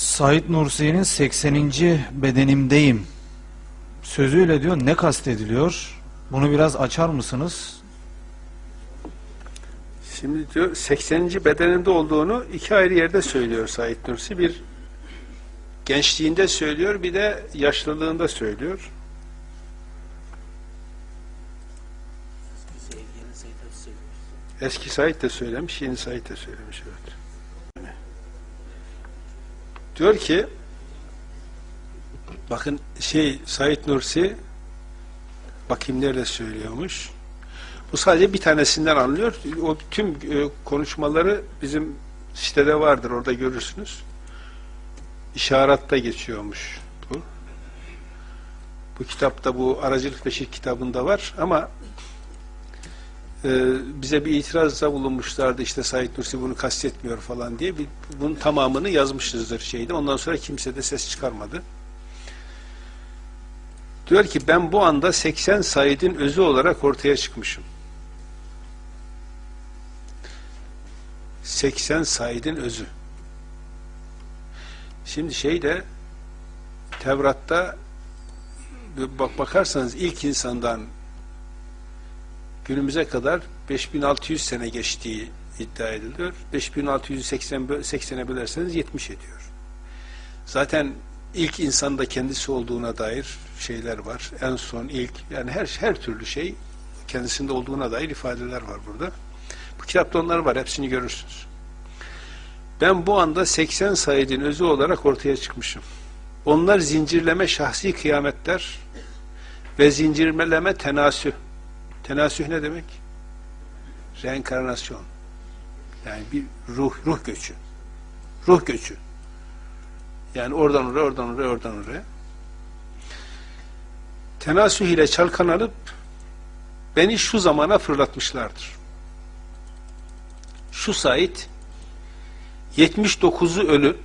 Said Nursi'nin 80. bedenimdeyim sözüyle diyor ne kastediliyor? Bunu biraz açar mısınız? Şimdi diyor 80. bedeninde olduğunu iki ayrı yerde söylüyor Said Nursi. Bir gençliğinde söylüyor, bir de yaşlılığında söylüyor. Eski Said de söylemiş, yeni Said de söylemiş evet. Diyor ki bakın şey Said Nursi bakayım nerede söylüyormuş. Bu sadece bir tanesinden anlıyor. O tüm e, konuşmaları bizim sitede vardır. Orada görürsünüz. İşaratta geçiyormuş bu. Bu kitapta bu Aracılık Beşir kitabında var ama bize bir itirazda bulunmuşlardı. İşte Said Nursi bunu kastetmiyor falan diye. Bir, bunun tamamını yazmışızdır şeyde. Ondan sonra kimse de ses çıkarmadı. Diyor ki ben bu anda 80 Said'in özü olarak ortaya çıkmışım. 80 Said'in özü. Şimdi şeyde Tevrat'ta bir bak bakarsanız ilk insandan günümüze kadar 5600 sene geçtiği iddia ediliyor. 5680 bö- 80'e bölerseniz 70 ediyor. Zaten ilk insanda kendisi olduğuna dair şeyler var. En son ilk yani her her türlü şey kendisinde olduğuna dair ifadeler var burada. Bu kitapta onlar var. Hepsini görürsünüz. Ben bu anda 80 Said'in özü olarak ortaya çıkmışım. Onlar zincirleme şahsi kıyametler ve zincirleme tenasüh. Tenasüh ne demek? Reenkarnasyon. Yani bir ruh, ruh göçü. Ruh göçü. Yani oradan oraya, oradan oraya, oradan oraya. Tenasüh ile çalkalanıp beni şu zamana fırlatmışlardır. Şu Said 79'u ölü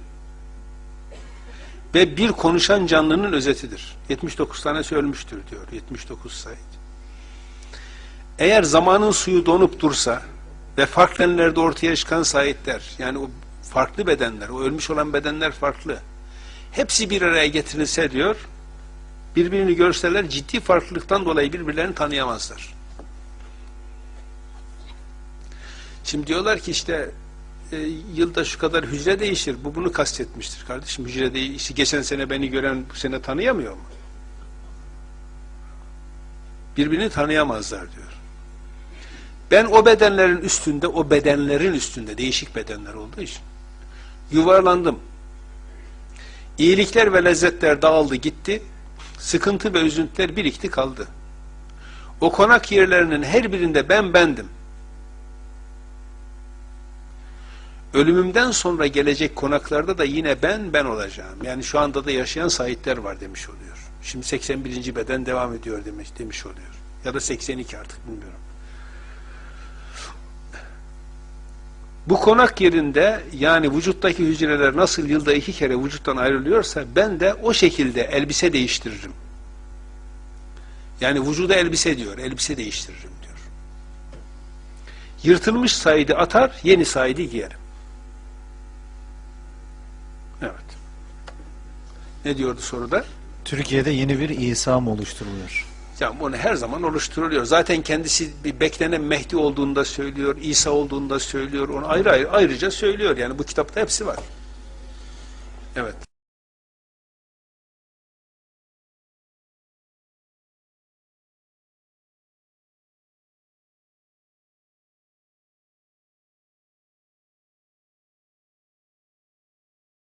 ve bir konuşan canlının özetidir. 79 tanesi ölmüştür diyor. 79 Said. Eğer zamanın suyu donup dursa ve farklı enlerde ortaya çıkan Saidler, yani o farklı bedenler, o ölmüş olan bedenler farklı. Hepsi bir araya getirilse diyor, birbirini görseler ciddi farklılıktan dolayı birbirlerini tanıyamazlar. Şimdi diyorlar ki işte e, yılda şu kadar hücre değişir. Bu bunu kastetmiştir kardeşim. Hücre değişti. Geçen sene beni gören bu sene tanıyamıyor mu? Birbirini tanıyamazlar diyor. Ben o bedenlerin üstünde, o bedenlerin üstünde, değişik bedenler olduğu için yuvarlandım. İyilikler ve lezzetler dağıldı gitti. Sıkıntı ve üzüntüler birikti kaldı. O konak yerlerinin her birinde ben bendim. Ölümümden sonra gelecek konaklarda da yine ben ben olacağım. Yani şu anda da yaşayan sahipler var demiş oluyor. Şimdi 81. beden devam ediyor demiş, demiş oluyor. Ya da 82 artık bilmiyorum. Bu konak yerinde yani vücuttaki hücreler nasıl yılda iki kere vücuttan ayrılıyorsa ben de o şekilde elbise değiştiririm. Yani vücuda elbise diyor, elbise değiştiririm diyor. Yırtılmış saydı atar, yeni saydı giyerim. Evet. Ne diyordu soruda? Türkiye'de yeni bir İsa mı oluşturuluyor? Ya bunu her zaman oluşturuluyor. Zaten kendisi bir beklenen Mehdi olduğunu da söylüyor, İsa olduğunu da söylüyor. Onu ayrı ayrı ayrıca söylüyor. Yani bu kitapta hepsi var. Evet.